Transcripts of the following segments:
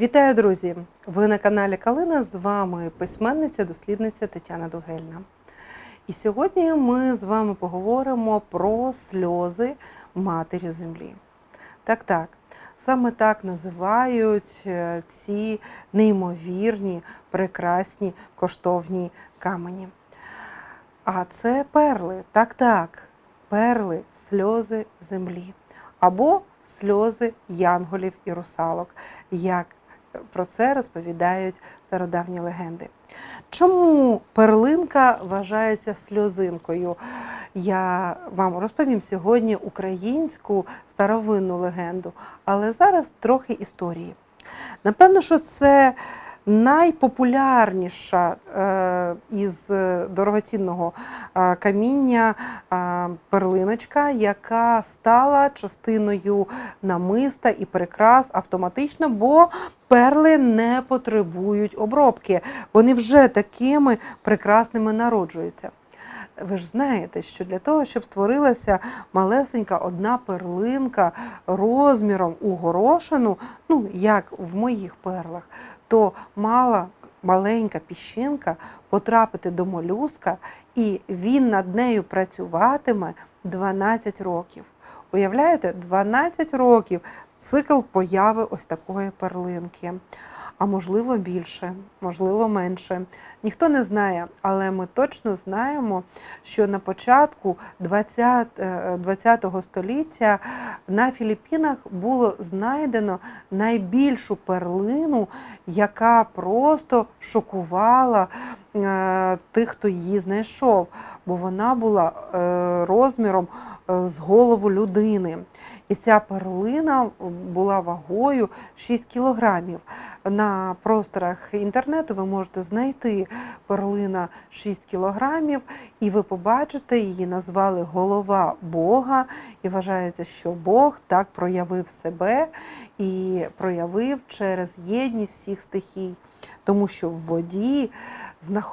Вітаю, друзі! Ви на каналі Калина. З вами письменниця, дослідниця Тетяна Дугельна. І сьогодні ми з вами поговоримо про сльози Матері Землі. Так, так, саме так називають е, ці неймовірні, прекрасні коштовні камені. А це перли, так, так, перли, сльози землі або сльози янголів і русалок, як про це розповідають стародавні легенди. Чому перлинка вважається сльозинкою? Я вам розповім сьогодні українську старовинну легенду, але зараз трохи історії. Напевно, що це найпопулярніша е, із дорогоцінного е, каміння е, перлиночка, яка стала частиною намиста і прикрас автоматично, бо перли не потребують обробки. Вони вже такими прекрасними народжуються. Ви ж знаєте, що для того, щоб створилася малесенька одна перлинка розміром у горошину, ну як в моїх перлах, то мала маленька піщинка потрапити до молюска, і він над нею працюватиме 12 років. Уявляєте, 12 років цикл появи ось такої перлинки. А можливо більше, можливо менше. Ніхто не знає, але ми точно знаємо, що на початку 20, е, 20 століття на Філіппінах було знайдено найбільшу перлину, яка просто шокувала е, тих, хто її знайшов, бо вона була е, розміром е, з голову людини. І ця перлина була вагою 6 кілограмів. На просторах інтернету ви можете знайти перлина 6 кілограмів, і ви побачите, її назвали голова Бога. І вважається, що Бог так проявив себе і проявив через єдність всіх стихій, тому що в воді.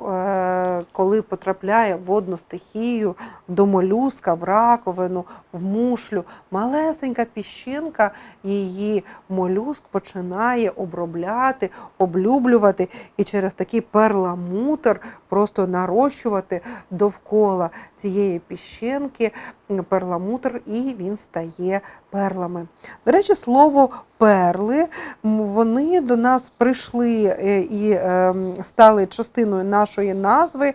е, Коли потрапляє в водну стихію до молюска, в раковину, в мушлю, малесенька піщинка, її молюск починає обробляти, облюблювати і через такий перламутр просто нарощувати довкола цієї піщинки перламутр, і він стає перлами. До речі, слово перли вони до нас прийшли е, і е, стали частиною нашої назви,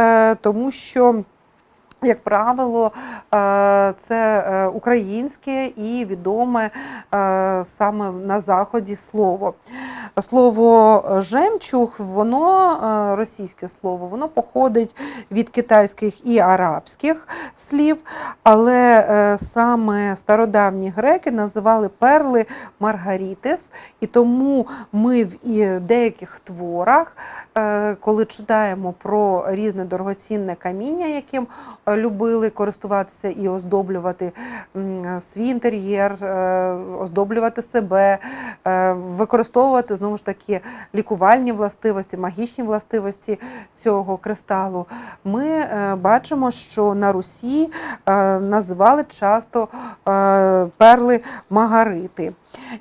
е, тому що. Як правило, е, це е, українське і відоме е, саме на заході слово. Слово жемчуг, воно російське слово, воно походить від китайських і арабських слів, але саме стародавні греки називали перли маргарітес, і тому ми в деяких творах, коли читаємо про різне дорогоцінне каміння, яким любили користуватися і оздоблювати свій інтер'єр, е, оздоблювати себе, е, використовувати знову ж таки лікувальні властивості, магічні властивості цього кристалу. Ми е, бачимо, що на Русі е, називали часто е, перли магарити.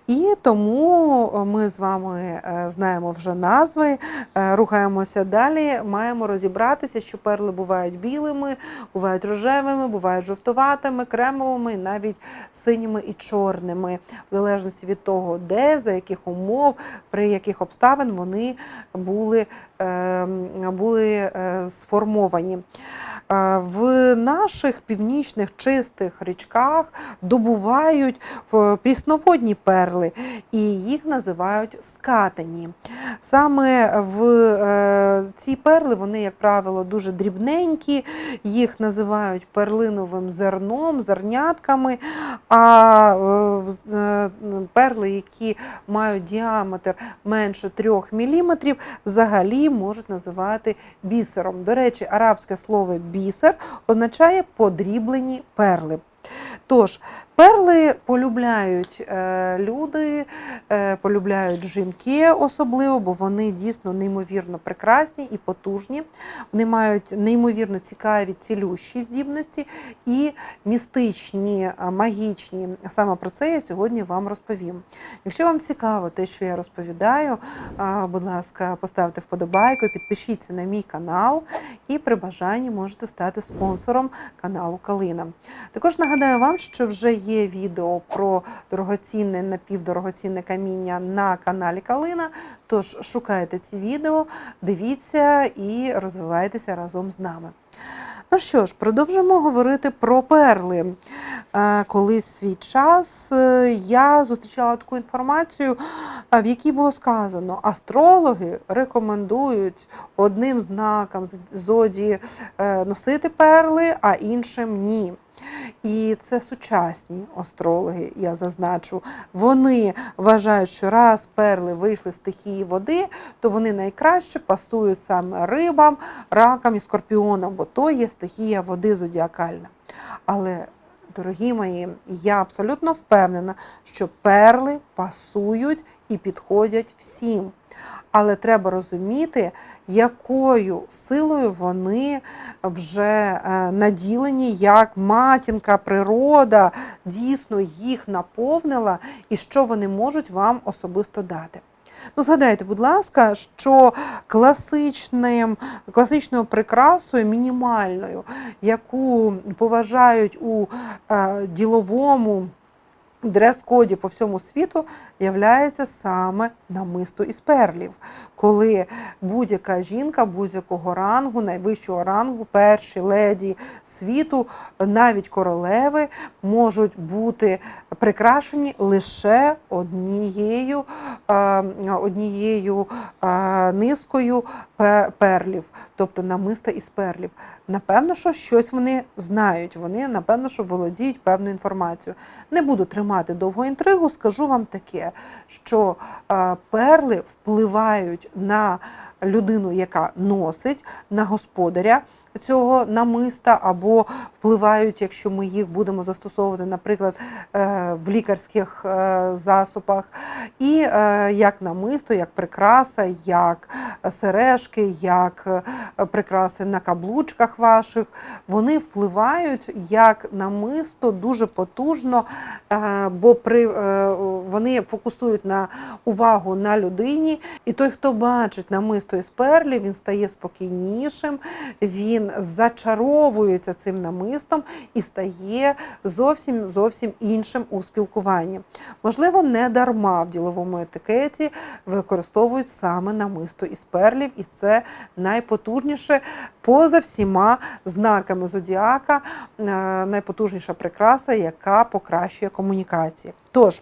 І тому ми з вами е, знаємо вже назви, е, рухаємося далі. Маємо розібратися, що перли бувають білими, бувають рожевими, бувають жовтуватими, кремовими, навіть синіми і чорними, в залежності від того, де, за яких умов, при яких обставин вони були, е, були е, сформовані. Е, В наших північних чистих річках добувають прісноводні перли, і їх називають скатені. Саме в е, ці перли, вони, як правило, дуже дрібненькі, їх називають перлиновим зерном, зернятками. А перли, які мають діаметр менше 3 мм, взагалі можуть називати бісером. До речі, арабське слово бісер означає подріблені перли. Тож, Перли полюбляють е, люди, е, полюбляють жінки особливо, бо вони дійсно неймовірно прекрасні і потужні. Вони мають неймовірно цікаві цілющі здібності і містичні, магічні. Саме про це я сьогодні вам розповім. Якщо вам цікаво те, що я розповідаю, будь ласка, поставте вподобайку, підпишіться на мій канал і при бажанні можете стати спонсором каналу Калина. Також нагадаю вам, що вже є відео про дорогоцінне напівдорогоцінне каміння на каналі Калина. Тож шукайте ці відео, дивіться і розвивайтеся разом з нами. Ну що ж, продовжимо говорити про перли. Е, Колись свій час е, я зустрічала таку інформацію, е, в якій було сказано, астрологи рекомендують одним знаком з- зодії е, носити перли, а іншим ні. І це сучасні астрологи, я зазначу. Вони вважають, що раз перли вийшли з стихії води, то вони найкраще пасують саме рибам, ракам і скорпіонам, бо то є стихія води зодіакальна. Але, дорогі мої, я абсолютно впевнена, що перли пасують і підходять всім. Але треба розуміти, якою силою вони вже е, наділені, як матінка, природа дійсно їх наповнила, і що вони можуть вам особисто дати. Ну, згадайте, будь ласка, що класичним, класичною прикрасою, мінімальною, яку поважають у е, діловому дрес-коді по всьому світу, являється саме намисто із перлів, коли будь-яка жінка будь-якого рангу, найвищого рангу, перші леді світу, навіть королеви можуть бути прикрашені лише однією, е, однією е, низкою перлів, тобто намиста із перлів. Напевно, що щось вони знають, вони напевно, що володіють певною інформацією. Не буду тримати довго інтригу, скажу вам таке, що е, перли впливають на людину, яка носить, на господаря цього намиста, або впливають, якщо ми їх будемо застосовувати, наприклад, е, в лікарських е, засобах, і е, як намисто, як прикраса, як сережки, як прикраси на каблучках ваших, вони впливають як намисто дуже потужно, бо при, вони фокусують на увагу на людині, і той, хто бачить намисто із перлів, він стає спокійнішим, він зачаровується цим намистом і стає зовсім зовсім іншим у спілкуванні. Можливо, не дарма в діловому етикеті використовують саме намисто із перлів, і це найпотужніше поза всіма знаками зодіака, е, найпотужніша прикраса, яка покращує комунікації. Тож,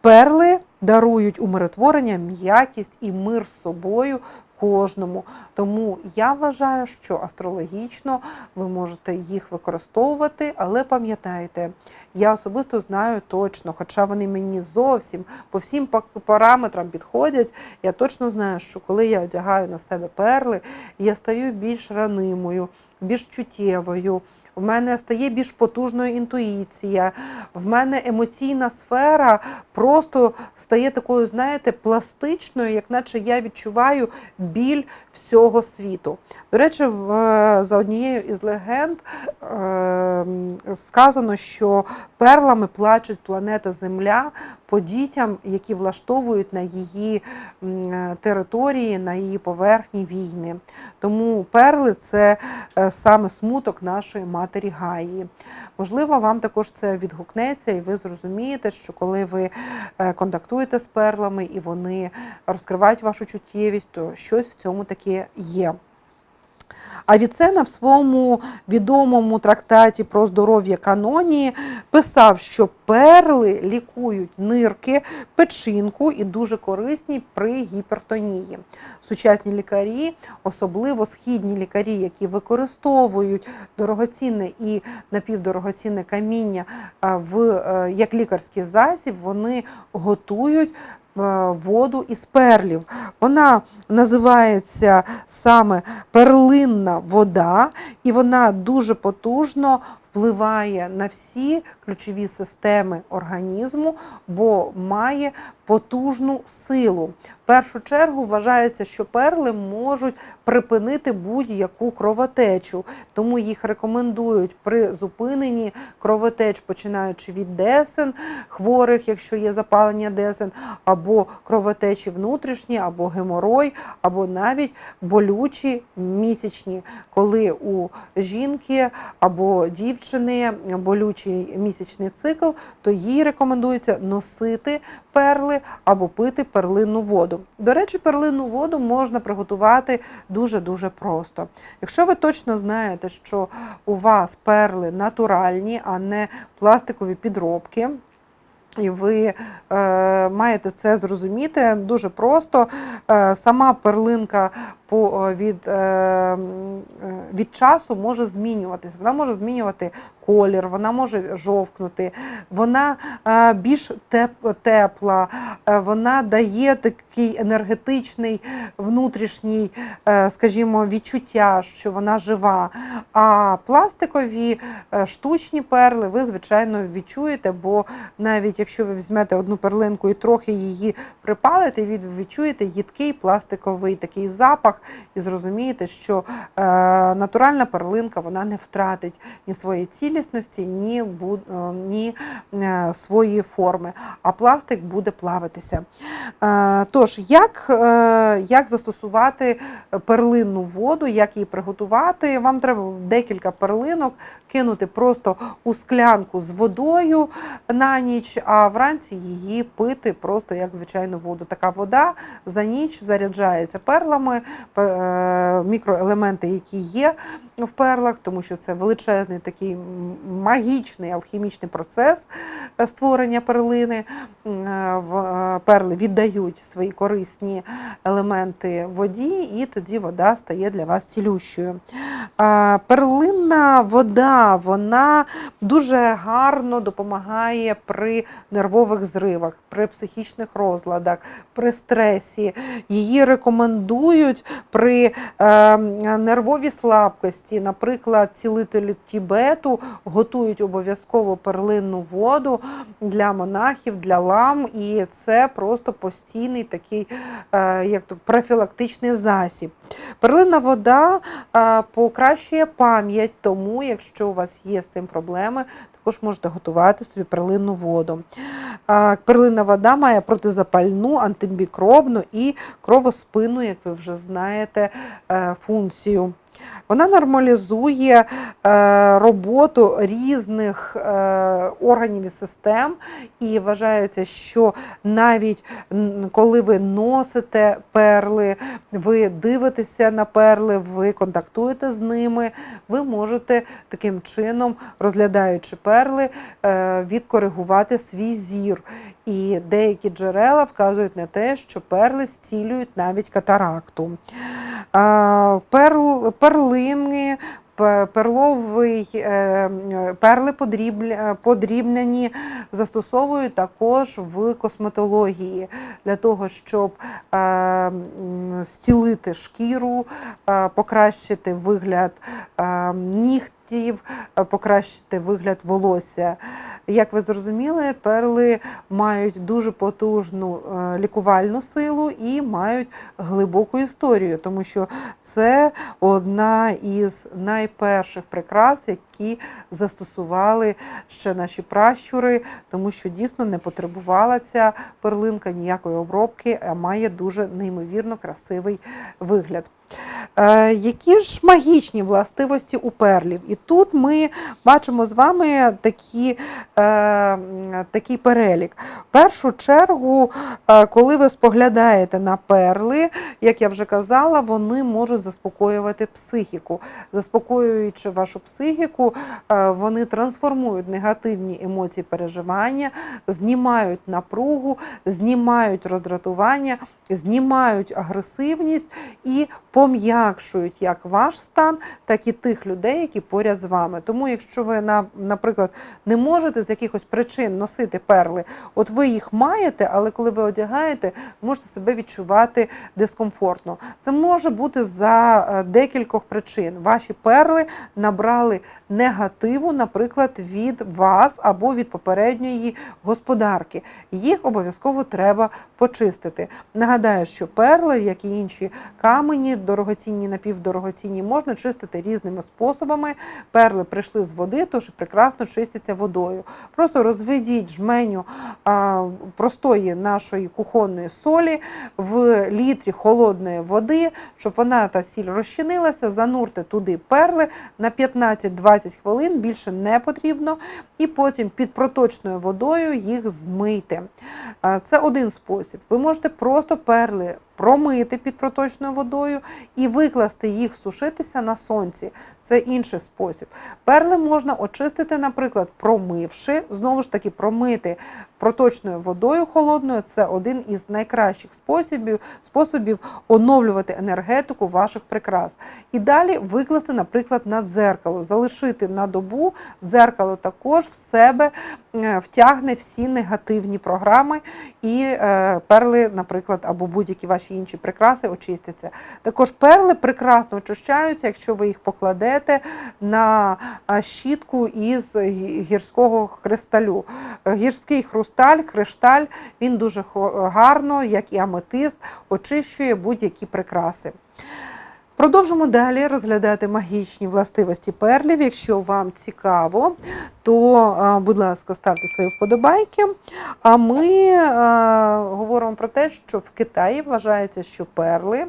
перли дарують умиротворення, м'якість і мир з собою кожному. Тому я вважаю, що астрологічно ви можете їх використовувати, але пам'ятайте, я особисто знаю точно, хоча вони мені зовсім по всім параметрам підходять, я точно знаю, що коли я одягаю на себе перли, я стаю більш ранимою, більш чуттєвою. В мене стає більш потужною інтуїція, в мене емоційна сфера просто стає такою, знаєте, пластичною, як наче я відчуваю біль всього світу. До речі, в, е, за однією із легенд е, сказано, що перлами плачуть планета Земля по дітям, які влаштовують на її е, території, на її поверхні війни. Тому перли це е, саме смуток нашої матері Гаї. Можливо, вам також це відгукнеться, і ви зрозумієте, що коли ви контактуєте з перлами і вони розкривають вашу чуттєвість, то щось в цьому таке є. Авіцена в своєму відомому трактаті про здоров'я канонії писав, що перли лікують нирки, печінку і дуже корисні при гіпертонії. Сучасні лікарі, особливо східні лікарі, які використовують дорогоцінне і напівдорогоцінне каміння в е, як лікарський засіб, вони готують воду із перлів. Вона називається саме перлинна вода, і вона дуже потужно впливає на всі ключові системи організму, бо має потужну силу. В першу чергу вважається, що перли можуть припинити будь-яку кровотечу, тому їх рекомендують при зупиненні кровотеч, починаючи від десен хворих, якщо є запалення десен, або кровотечі внутрішні, або геморой, або навіть болючі місячні, коли у жінки або дівчини болючий місячний цикл, то їй рекомендується носити перли або пити перлинну воду. До речі, перлинну воду можна приготувати дуже-дуже просто. Якщо ви точно знаєте, що у вас перли натуральні, а не пластикові підробки. І ви е, маєте це зрозуміти дуже просто. Е, сама перлинка по, від, е, е, від часу може змінюватися. Вона може змінювати колір, вона може жовкнути, вона е, більш теп, тепла, е, вона дає такий енергетичний внутрішній, е, скажімо, відчуття, що вона жива. А пластикові е, штучні перли ви, звичайно, відчуєте, бо навіть якщо ви візьмете одну перлинку і трохи її припалите, ви відчуєте їдкий пластиковий такий запах і зрозумієте, що е, натуральна перлинка вона не втратить ні своєї цілісності, ні, бу, е, ні е, свої форми, а пластик буде плавитися. Е, тож, як, е, як застосувати перлинну воду, як її приготувати? Вам треба декілька перлинок кинути просто у склянку з водою на ніч, а вранці її пити просто як звичайну воду. Така вода за ніч заряджається перлами, пе- мікроелементи, які є в перлах, тому що це величезний такий магічний алхімічний процес е, створення перлини. Е, е, Перли віддають свої корисні елементи воді, і тоді вода стає для вас цілющою. Перлинна вода вона дуже гарно допомагає при нервових зривах, при психічних розладах, при стресі. Її рекомендують при е, нервовій слабкості. Наприклад, цілителі Тібету готують обов'язково перлинну воду для монахів, для лам, і це просто постійний такий е, як то, профілактичний засіб. Перлинна вода е, покращує пам'ять, тому якщо у вас є з цим проблеми, також можете готувати собі перлинну воду. Перлина вода має протизапальну, антимікробну і кровоспинну, як ви вже знаєте, е, функцію. Вона нормалізує е, роботу різних е, органів і систем, і вважається, що навіть коли ви носите перли, ви дивитеся на перли, ви контактуєте з ними, ви можете таким чином, розглядаючи перли, е, відкоригувати свій зір. І деякі джерела вказують на те, що перли зцілюють навіть катаракту. Перл, перлини, перловий, е, перли подрібнені застосовують також в косметології для того, щоб е, зцілити шкіру, е, покращити вигляд нігтів, е, покращити вигляд волосся. Як ви зрозуміли, перли мають дуже потужну е, лікувальну силу і мають глибоку історію, тому що це одна із найперших прикрас, які застосували ще наші пращури, тому що дійсно не потребувала ця перлинка ніякої обробки, а має дуже неймовірно красивий вигляд. Е, які ж магічні властивості у перлів? І тут ми бачимо з вами такі, е, такий перелік. В першу чергу, е, коли ви споглядаєте на перли, як я вже казала, вони можуть заспокоювати психіку. Заспокоюючи вашу психіку, е, вони трансформують негативні емоції переживання, знімають напругу, знімають роздратування, знімають агресивність і пом'якшують як ваш стан, так і тих людей, які поряд з вами. Тому, якщо ви, наприклад, не можете з якихось причин носити перли, от ви їх маєте, але коли ви одягаєте, можете себе відчувати дискомфортно. Це може бути за е, декількох причин. Ваші перли набрали негативу, наприклад, від вас або від попередньої господарки. Їх обов'язково треба почистити. Нагадаю, що перли, як і інші камені, дорогоцінні, напівдорогоцінні, можна чистити різними способами. Перли прийшли з води, тож прекрасно чистяться водою. Просто розведіть жменю а, простої нашої кухонної солі в літрі холодної води, щоб вона та сіль розчинилася, занурте туди перли на 15-20 хвилин, більше не потрібно, і потім під проточною водою їх змийте. Це один спосіб. Ви можете просто перли промити під проточною водою і викласти їх сушитися на сонці. Це інший спосіб. Перли можна очистити, наприклад, промивши, знову ж таки, промити проточною водою холодною. Це один із найкращих способів, способів оновлювати енергетику ваших прикрас. І далі викласти, наприклад, на дзеркало, залишити на добу дзеркало також в себе втягне всі негативні програми і е, перли, наприклад, або будь-які ваші інші прикраси очистяться. Також перли прекрасно очищаються, якщо ви їх покладете на щітку із гірського кристалю. Е, Гірський хрусталь, кришталь, він дуже гарно, як і аметист, очищує будь-які прикраси. Продовжимо далі розглядати магічні властивості перлів. Якщо вам цікаво, то, будь ласка, ставте свої вподобайки. А ми говоримо про те, що в Китаї вважається, що перли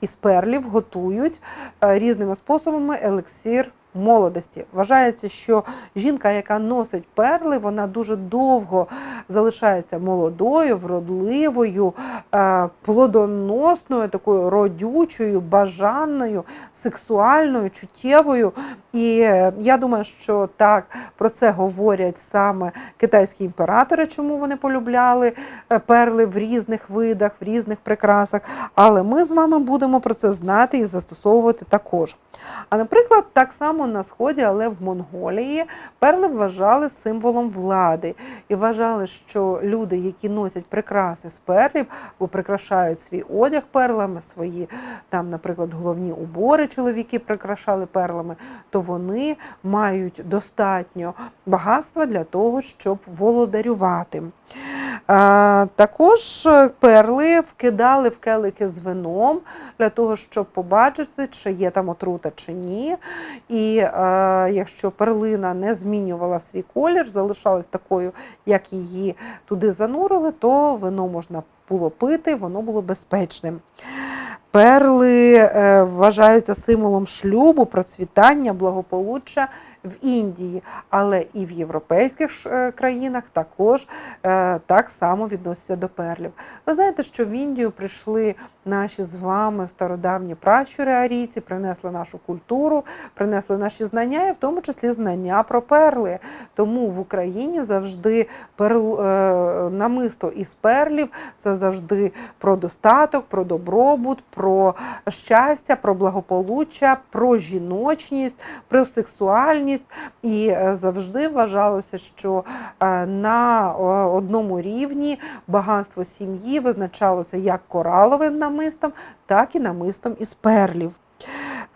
із перлів готують різними способами елексир молодості. Вважається, що жінка, яка носить перли, вона дуже довго залишається молодою, вродливою, е, плодоносною, такою родючою, бажаною, сексуальною, чуттєвою. І е, я думаю, що так про це говорять саме китайські імператори, чому вони полюбляли е, перли в різних видах, в різних прикрасах. Але ми з вами будемо про це знати і застосовувати також. А наприклад, так само на сході, але в Монголії перли вважали символом влади і вважали, що люди, які носять прикраси з перлів, або прикрашають свій одяг перлами, свої там, наприклад, головні убори чоловіки прикрашали перлами, то вони мають достатньо багатства для того, щоб володарювати. Також перли вкидали в келики з вином для того, щоб побачити, чи є там отрута чи ні. І е, якщо перлина не змінювала свій колір, залишалась такою, як її туди занурили, то вино можна було пити, воно було безпечним. Перли е, вважаються символом шлюбу, процвітання, благополуччя в Індії, але і в європейських е, країнах також е, так само відносяться до перлів. Ви знаєте, що в Індію прийшли наші з вами стародавні пращури арійці, принесли нашу культуру, принесли наші знання, і в тому числі знання про перли. Тому в Україні завжди перл, намисто із перлів це завжди про достаток, про добробут, про щастя, про благополуччя, про жіночність, про сексуальність. І е, завжди вважалося, що е, на одному рівні багатство сім'ї визначалося як кораловим намистом, так і намистом із перлів.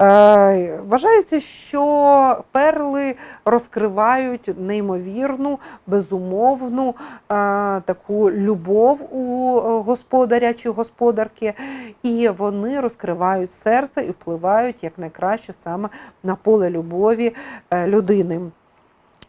Е, Вважається, що перли розкривають неймовірну, безумовну е, таку любов у е, господаря чи господарки, і вони розкривають серце і впливають якнайкраще саме на поле любові людини.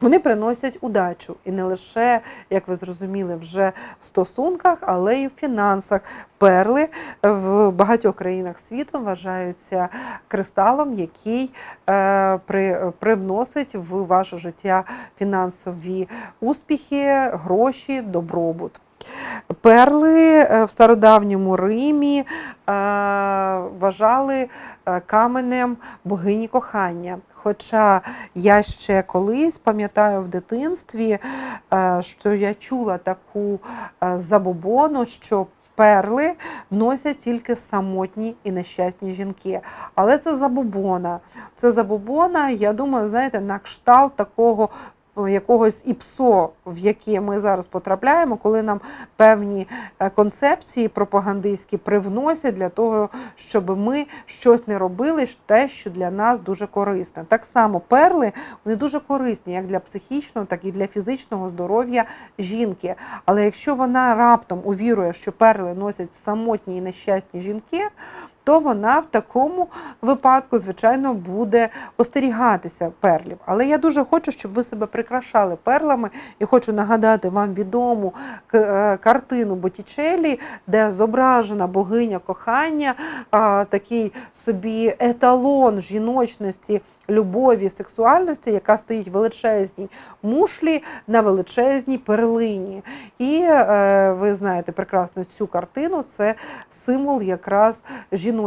Вони приносять удачу і не лише, як ви зрозуміли, вже в стосунках, але й в фінансах. Перли в багатьох країнах світу вважаються кристалом, який е, при, привносить в ваше життя фінансові успіхи, гроші, добробут. Перли е, в стародавньому Римі е, вважали е, каменем богині кохання. Хоча я ще колись пам'ятаю в дитинстві, що я чула таку забобону, що перли носять тільки самотні і нещасні жінки. Але це забобона. Це забобона, я думаю, знаєте, на кшталт такого якогось іпсо, в яке ми зараз потрапляємо, коли нам певні е, концепції пропагандистські привносять для того, щоб ми щось не робили, те, що для нас дуже корисне. Так само перли вони дуже корисні як для психічного, так і для фізичного здоров'я жінки. Але якщо вона раптом увірує, що перли носять самотні і нещасні жінки, то вона в такому випадку, звичайно, буде остерігатися перлів. Але я дуже хочу, щоб ви себе прикрашали перлами, і хочу нагадати вам відому е, картину Боттічеллі, де зображена богиня кохання, такий собі еталон жіночності, любові, сексуальності, яка стоїть в величезній мушлі на величезній перлині. І е, ви знаєте прекрасно цю картину, це символ якраз жіночності.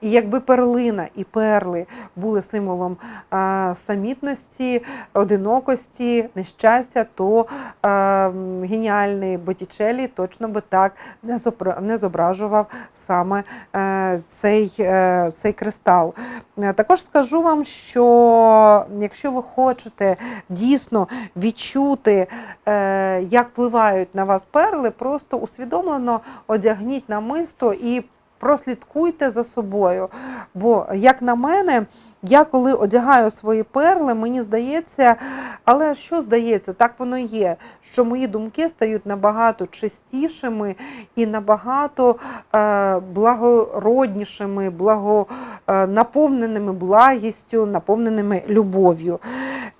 І якби перлина і перли були символом е, самітності, одинокості, нещастя, то м, геніальний Боттічеллі точно би так не, зобра- не зображував саме е, цей, е, цей кристал. Е, Також скажу вам, що якщо ви хочете дійсно відчути, е, як впливають на вас перли, просто усвідомлено одягніть намисто і прослідкуйте за собою. Бо, як на мене, я коли одягаю свої перли, мені здається, але що здається, так воно є, що мої думки стають набагато чистішими і набагато е, благороднішими, благо, е, наповненими благістю, наповненими любов'ю.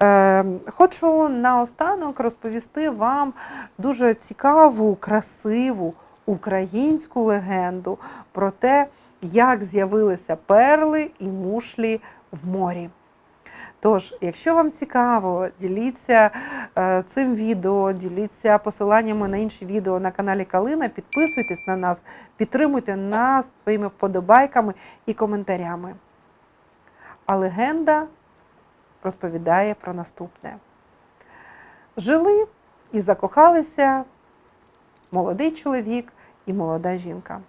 Е, хочу наостанок розповісти вам дуже цікаву, красиву українську легенду про те, як з'явилися перли і мушлі в морі. Тож, якщо вам цікаво, діліться е, цим відео, діліться посиланнями на інші відео на каналі Калина, підписуйтесь на нас, підтримуйте нас своїми вподобайками і коментарями. А легенда розповідає про наступне: жили і закохалися молодий чоловік і молода жінка.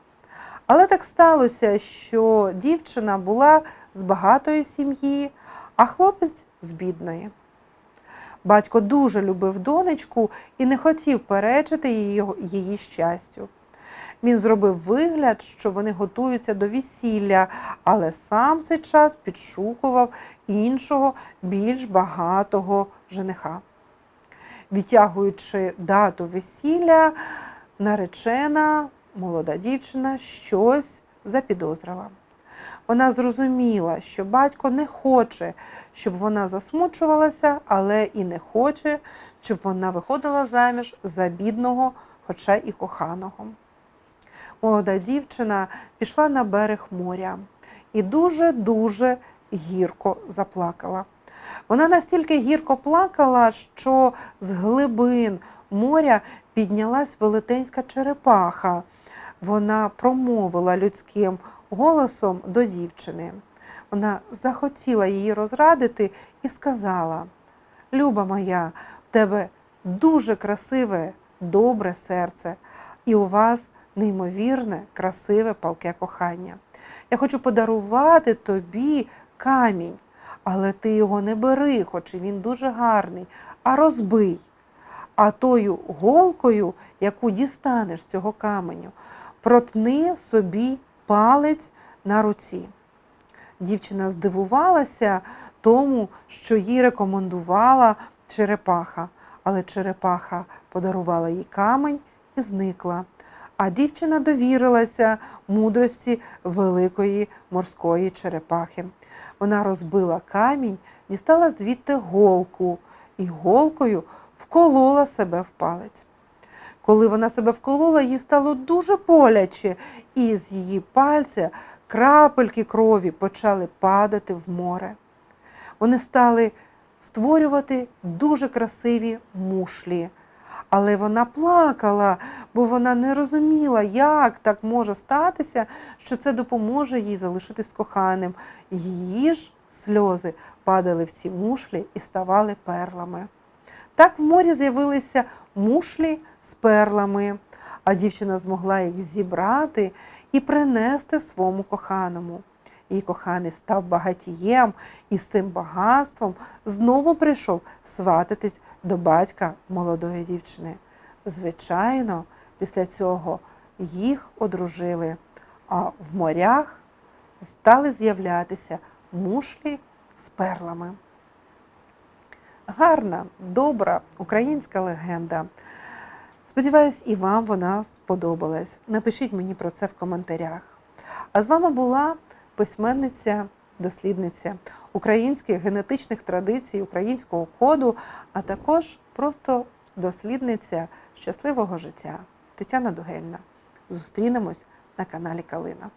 Але так сталося, що дівчина була з багатої сім'ї, а хлопець з бідної. Батько дуже любив донечку і не хотів перечити її, її щастю. Він зробив вигляд, що вони готуються до весілля, але сам цей час підшукував іншого, більш багатого жениха. Відтягуючи дату весілля, наречена молода дівчина щось запідозрила. Вона зрозуміла, що батько не хоче, щоб вона засмучувалася, але і не хоче, щоб вона виходила заміж за бідного, хоча і коханого. Молода дівчина пішла на берег моря і дуже-дуже гірко заплакала. Вона настільки гірко плакала, що з глибин моря піднялась велетенська черепаха. Вона промовила людським голосом до дівчини. Вона захотіла її розрадити і сказала: Люба моя, в тебе дуже красиве, добре серце, і у вас неймовірне, красиве палке кохання. Я хочу подарувати тобі камінь, але ти його не бери, хоч і він дуже гарний, а розбий. А тою голкою, яку дістанеш з цього каменю, протни собі палець на руці. Дівчина здивувалася тому, що їй рекомендувала черепаха, але черепаха подарувала їй камень і зникла. А дівчина довірилася мудрості великої морської черепахи. Вона розбила камінь, дістала звідти голку і голкою вколола себе в палець. Коли вона себе вколола, їй стало дуже боляче, і з її пальця крапельки крові почали падати в море. Вони стали створювати дуже красиві мушлі. Але вона плакала, бо вона не розуміла, як так може статися, що це допоможе їй залишитись коханим. Її ж сльози падали в ці мушлі і ставали перлами. Так в морі з'явилися мушлі з перлами, а дівчина змогла їх зібрати і принести своєму коханому. її коханий став багатієм і з цим багатством знову прийшов свататись до батька молодої дівчини. Звичайно, після цього їх одружили, а в морях стали з'являтися мушлі з перлами. Гарна, добра українська легенда. Сподіваюсь, і вам вона сподобалась. Напишіть мені про це в коментарях. А з вами була письменниця, дослідниця українських генетичних традицій, українського коду, а також просто дослідниця щасливого життя Тетяна Дугельна. Зустрінемось на каналі Калина.